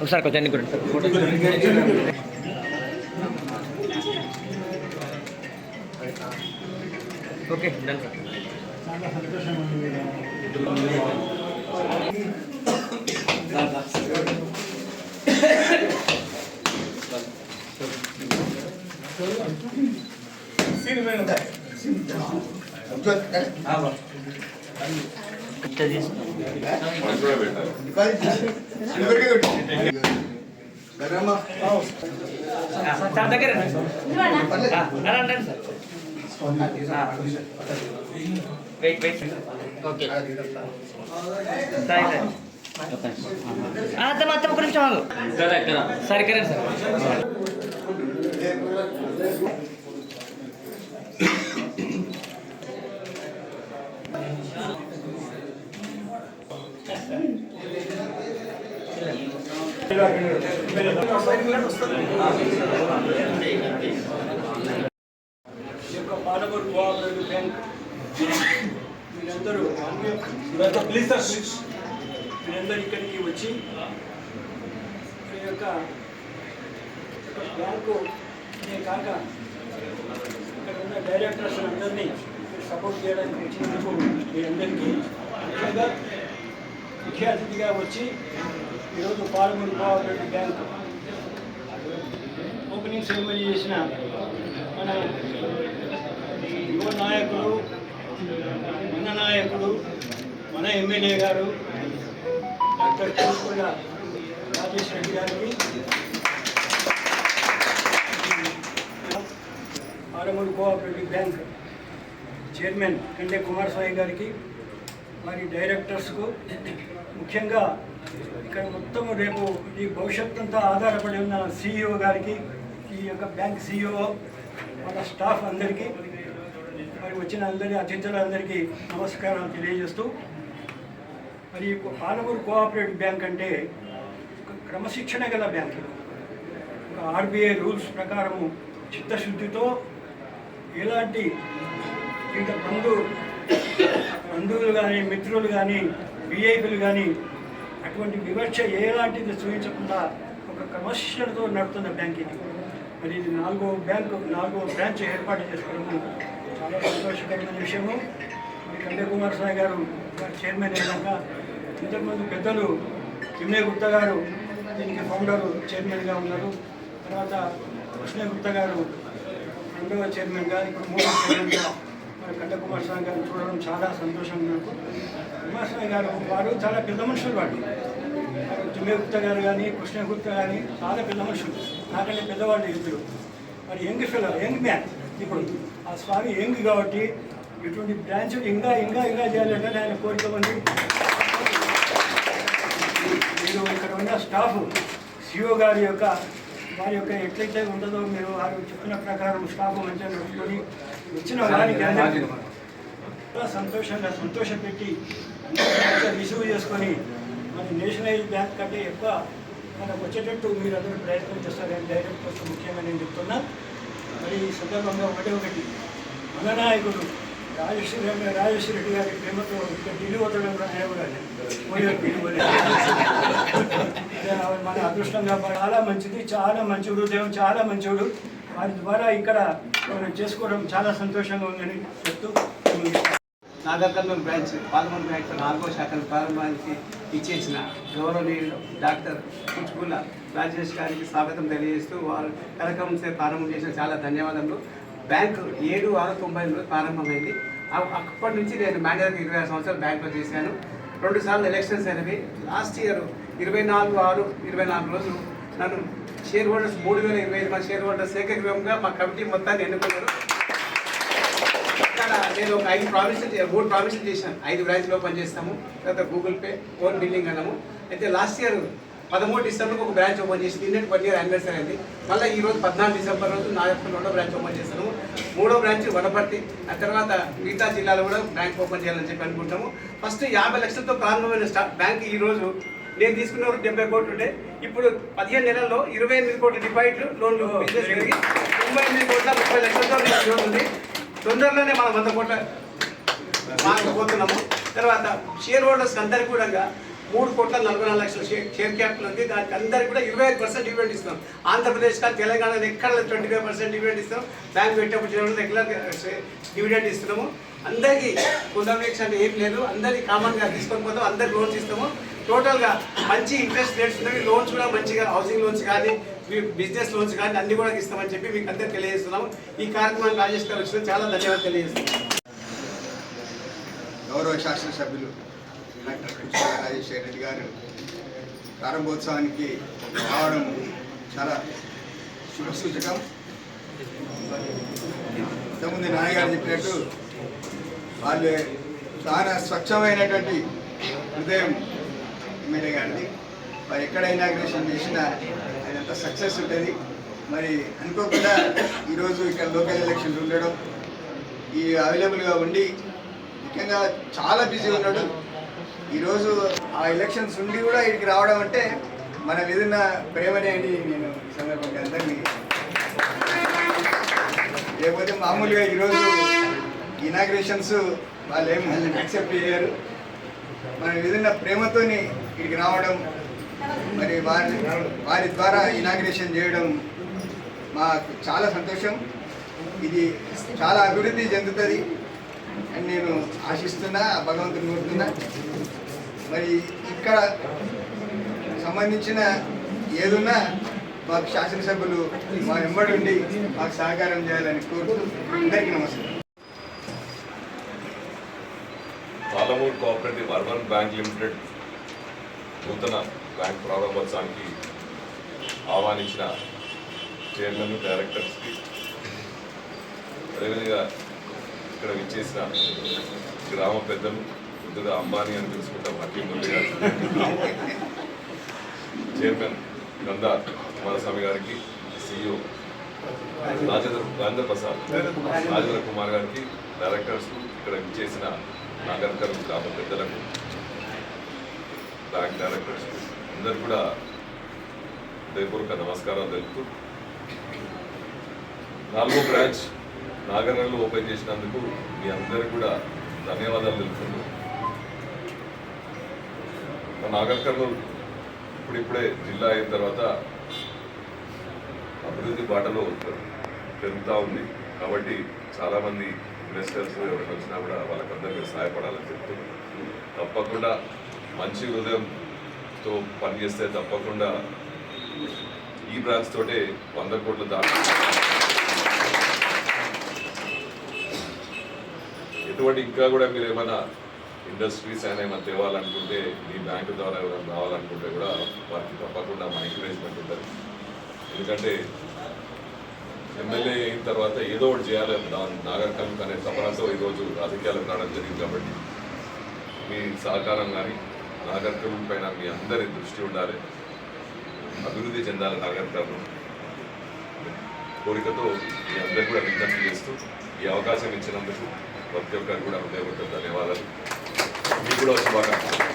ఒకసారి కొంచెం ఎన్ని కూడా ఓకే డన్. సార్ ఇట్లా సార్ దగ్గర wait wait okay sir sir అత్తమ్మ అత్తమ్మ ఒక నిమిషం ఆగు సరే ఇక్కడ సార్ ఈ యొక్క పాలమూరు కోఆపరేటివ్ బ్యాంక్ మీరందరూ ప్లీజ్ సార్ ప్లీజ్ మీరందరూ ఇక్కడికి వచ్చి మీ యొక్క యొక్క బ్యాంకు ఇదే కాక ఇక్కడ ఉన్న డైరెక్టర్స్ అందరినీ సపోర్ట్ చేయడానికి వచ్చినందుకు మీరందరికీ ముఖ్యంగా ముఖ్య అతిథిగా వచ్చి ఈరోజు Palamuru cooperative bank opening ceremony చేసిన మన యువ నాయకుడు మన నాయకుడు మన ఎమ్మెల్యే గారు డాక్టర్ చూసుకున్న రాజేష్ రెడ్డి గారికి ఆరమూరు cooperative bank chairman Kande Kumaraswamy గారికి వారి డైరెక్టర్స్కు ముఖ్యంగా ఇక్కడ మొత్తం రేపు ఈ భవిష్యత్తు అంతా ఆధారపడి ఉన్న సిఇఓ గారికి ఈ యొక్క బ్యాంక్ సిఇఓ వాళ్ళ స్టాఫ్ అందరికీ మరి వచ్చిన అందరి అతిథులందరికీ నమస్కారాలు తెలియజేస్తూ మరి పాలమూరు కోఆపరేటివ్ బ్యాంక్ అంటే ఒక క్రమశిక్షణ గల బ్యాంక్. ఒక ఆర్బీఐ రూల్స్ ప్రకారము చిత్తశుద్ధితో ఎలాంటి ఇంత బంధు బంధువులు కానీ మిత్రులు కానీ విఐపీలు కానీ అటువంటి వివక్ష ఎలాంటిది చూపించకుండా ఒక కమర్షియల్తో నడుతున్న బ్యాంక్ ఇది. మరి ఇది నాలుగో బ్యాంకు నాలుగో బ్రాంచ్ ఏర్పాటు చేసుకోవడము చాలా సంతోషకరమైన విషయము. మరి కండే కుమార్ స్వామి గారు చైర్మన్ అయినాక ఇంతకుముందు పెద్దలు వినయ్ గుప్తా గారు దీనికి ఫౌండర్ చైర్మన్గా ఉన్నారు. తర్వాత కృష్ణ గుప్తా గారు రెండవ చైర్మన్గా ఇప్పుడు మూడవ చైర్మన్గా మరి కుమార్ స్వామి గారిని చూడడం చాలా సంతోషం నాకు కుమార్ స్వామి గారు వారు చాలా పెద్ద మనుషులు వాడు జిమ్మే గారు కానీ కృష్ణగుప్త కానీ చాలా పెద్ద మనుషులు. నాకంటే పెద్దవాళ్ళు ఇద్దరు. మరి యంగ్ ఫిల్ యంగ్ మ్యాన్ ఇప్పుడు. ఆ స్వామి యంగ్ కాబట్టి ఇటువంటి బ్రాంచ్ ఇంకా ఇంకా ఇంకా చేయాలంటే ఆయన కోరిక ఉంది. మీరు ఇక్కడ ఉన్న స్టాఫ్ సిఓ గారి యొక్క వారి యొక్క ఎట్లయితే ఉండదో మీరు వారు చెప్పిన ప్రకారం స్టాఫ్ మంచిగా నడుచుకొని వచ్చిన వారికి సంతోషంగా సంతోషపెట్టి రిసీవ్ చేసుకొని మరి నేషనలైజ్ బ్యాంక్ కంటే ఎక్కువ మనకు వచ్చేటట్టు మీరు అందరూ ప్రయత్నం చేస్తారని కోసం ముఖ్యంగా నేను చెప్తున్నా. మరి ఈ సందర్భంగా ఒకటి ఒకటి మన నాయకుడు రాజేశ్వరి రెడ్డి రెడ్డి గారి ప్రేమతో ఢిల్లీ వదలడం కూడా మన అదృష్టంగా చాలా మంచిది చాలా మంచి హృదయం చాలా మంచివాడు వారి ద్వారా ఇక్కడ మనం చేసుకోవడం చాలా సంతోషంగా ఉందని చెప్తూ ముగిస్తాను. బ్రాంచ్ పాల్గొండ బ్యాంక్ నాలుగో శాఖను ప్రారంభానికి ఇచ్చేసిన గౌరవనీయులు డాక్టర్ పుచ్చుకుల రాజేష్ గారికి స్వాగతం తెలియజేస్తూ వారు కార్యక్రమం ప్రారంభం చేసిన చాలా ధన్యవాదములు. బ్యాంకు ఏడు ఆరు తొంభై ప్రారంభమైంది. అప్పటి నుంచి నేను మేనేజర్కి ఇరవై ఆరు సంవత్సరాలు బ్యాంక్లో చేశాను. రెండు సార్లు ఎలక్షన్స్ అయినవి లాస్ట్ ఇయర్ ఇరవై నాలుగు ఆరు ఇరవై నాలుగు రోజులు నన్ను షేర్ హోల్డర్స్ మూడు వేల ఇరవై ఐదు మంది షేర్ హోల్డర్స్ ఏకగ్రహంగా మా కమిటీ మొత్తాన్ని ఎన్నుకున్నారు. ఇక్కడ నేను ఒక ఐదు ప్రామిషన్ మూడు ప్రామిషన్ చేశాను. ఐదు బ్రాంచ్లో పనిచేస్తాము తర్వాత గూగుల్ పే ఫోన్ బిల్లింగ్ అన్నాము. అయితే లాస్ట్ ఇయర్ పదమూడు డిసెంబర్కి ఒక బ్రాంచ్ ఓపెన్ చేసి నిన్నటి వన్ ఇయర్ యానివర్సరీ అయింది మళ్ళీ ఈ రోజు పద్నాలుగు డిసెంబర్ రోజు నాగపూర్ రెండో బ్రాంచ్ ఓపెన్ చేస్తాము మూడో బ్రాంచ్ వనపర్తి ఆ తర్వాత మిగతా జిల్లాలో కూడా బ్యాంక్ ఓపెన్ చేయాలని చెప్పి అనుకుంటాము. ఫస్ట్ యాభై లక్షలతో ప్రారంభమైన స్టా బ్యాంక్ ఈ రోజు నేను తీసుకున్న డెబ్బై కోట్లు ఉండే. ఇప్పుడు పదిహేను నెలల్లో ఇరవై ఎనిమిది కోట్ల డిపాజిట్లు లోన్లు బిజినెస్ పెరిగి తొంభై ఎనిమిది కోట్ల ముప్పై లక్షలతో ఉంది. తొందరలోనే మనం వంద కోట్ల పోతున్నాము. తర్వాత షేర్ హోల్డర్స్ అందరికీ కూడా మూడు కోట్ల నలభై నాలుగు లక్షల షేర్ షేర్ క్యాపిటల్ ఉంది. దానికి అందరికీ కూడా ఇరవై ఐదు పర్సెంట్ డివిడెండ్ ఇస్తాం ఆంధ్రప్రదేశ్ కానీ తెలంగాణ ఎక్కడ ట్వంటీ ఫైవ్ పర్సెంట్ డివిడెండ్ ఇస్తాం. బ్యాంక్ పెట్టేప్పుడు రెగ్యులర్ డివిడెండ్ ఇస్తున్నాము. అందరికీ పునర్వీక్ష అంటే ఏం లేదు. అందరికీ కామన్గా తీసుకొని పోతాం. అందరికి లోన్స్ ఇస్తాము. టోటల్గా మంచి ఇంట్రెస్ట్ రేట్స్ ఉన్నాయి లోన్స్ కూడా మంచిగా హౌసింగ్ లోన్స్ కానీ బిజినెస్ లోన్స్ కానీ అన్ని కూడా ఇస్తామని చెప్పి మీకు అందరికీ తెలియజేస్తున్నాము. ఈ కార్యక్రమాన్ని రాజేష్ గారు వచ్చిన చాలా ధన్యవాదాలు తెలియజేస్తున్నాం గౌరవ శాసనసభ్యులు డాక్టర్ రాజేశ్వర రెడ్డి గారు ప్రారంభోత్సవానికి రావడం చాలా శుభసూచకం. ఇంతకుముందు నాన్నగారు చెప్పినట్టు వాళ్ళు చాలా స్వచ్ఛమైనటువంటి హృదయం ఎమ్మెల్యే గారిది. మరి ఎక్కడ ఇనాగ్రేషన్ చేసినా అదంతా సక్సెస్ ఉంటుంది. మరి అనుకోకుండా ఈరోజు ఇక్కడ లోకల్ ఎలక్షన్లు ఉండడం ఈ అవైలబుల్గా ఉండి ముఖ్యంగా చాలా బిజీ ఉన్నాడు. ఈరోజు ఆ ఎలక్షన్స్ ఉండి కూడా ఇక్కడికి రావడం అంటే మన మీద ప్రేమనే అని నేను ఈ సందర్భంగా అందరినీ. లేకపోతే మామూలుగా ఈరోజు ఇనాగ్రేషన్స్ వాళ్ళు ఏం యాక్సెప్ట్ చేయరు మన విధున్న ఉన్న ప్రేమతోని ఇక్కడికి రావడం మరి వారి వారి ద్వారా ఇనాగ్రేషన్ చేయడం మాకు చాలా సంతోషం. ఇది చాలా అభివృద్ధి చెందుతుంది అని నేను ఆశిస్తున్నా భగవంతుని కోరుతున్నా. మరి ఇక్కడ సంబంధించిన ఏదున్నా మాకు శాసనసభ్యులు మా వెంబడి ఉండి మాకు సహకారం చేయాలని కోరుతూ అందరికీ నమస్కారం. Palamuru cooperative urban bank limited నూతన బ్యాంక్ ప్రారంభోత్సవానికి ఆహ్వానించిన చైర్మన్ డైరెక్టర్స్కి అదేవిధంగా ఇక్కడ విచ్చేసిన గ్రామ పెద్దలు ముందుగా అంబానీ అని తెలుసుకుంటాం హకీం మురళి గారు. చైర్మన్ గంధా కుమారస్వామి గారికి సిఇఓ రాజేంద్ర రాజేంద్ర ప్రసాద్ రాజేంద్ర కుమార్ గారికి డైరెక్టర్స్ ఇక్కడ చేసిన నాగర్కర్ గ్రామ పెద్దలకు బ్యాంక్ డైరెక్టర్స్ అందరు కూడా హృదయపూర్వక నమస్కారాలు తెలుపుతూ నాలుగో బ్రాంచ్ నాగర్నగర్లో ఓపెన్ చేసినందుకు మీ అందరికి కూడా ధన్యవాదాలు తెలుపుతున్నాను నాగర్ కర్నూలు ఇప్పుడిప్పుడే జిల్లా అయిన తర్వాత అభివృద్ధి బాటలో పెరుగుతూ ఉంది. కాబట్టి చాలామంది ఇన్వెస్టర్స్ ఎవరైనా వచ్చినా కూడా వాళ్ళకందరికీ సహాయపడాలని చెప్తూ తప్పకుండా మంచి హృదయంతో పనిచేస్తే తప్పకుండా ఈ బ్రాంచ్ తోటే వంద కోట్ల దాటి ఎటువంటి ఇంకా కూడా మీరు ఏమైనా ఇండస్ట్రీస్ అయినా ఏమైనా తేవాలనుకుంటే మీ బ్యాంకు ద్వారా ఎవరైనా రావాలనుకుంటే కూడా వారికి తప్పకుండా మా ఎంకరేజ్మెంట్ ఉంటుంది. ఎందుకంటే ఎమ్మెల్యే అయిన తర్వాత ఏదో ఒకటి చేయాలి. దాని నాగరికం అనే తపనతో ఈరోజు రాజకీయాలకు రావడం జరిగింది కాబట్టి. మీ సహకారం కానీ నాగరికం పైన మీ అందరి దృష్టి ఉండాలి. అభివృద్ధి చెందాలి నాగర్ కోరికతో మీ అందరికీ కూడా విజ్ఞప్తి చేస్తూ ఈ అవకాశం ఇచ్చినందుకు ప్రతి ఒక్కరికి కూడా హృదయపూర్వక ధన్యవాదాలు. మీకు కూడా శుభాకాంక్షలు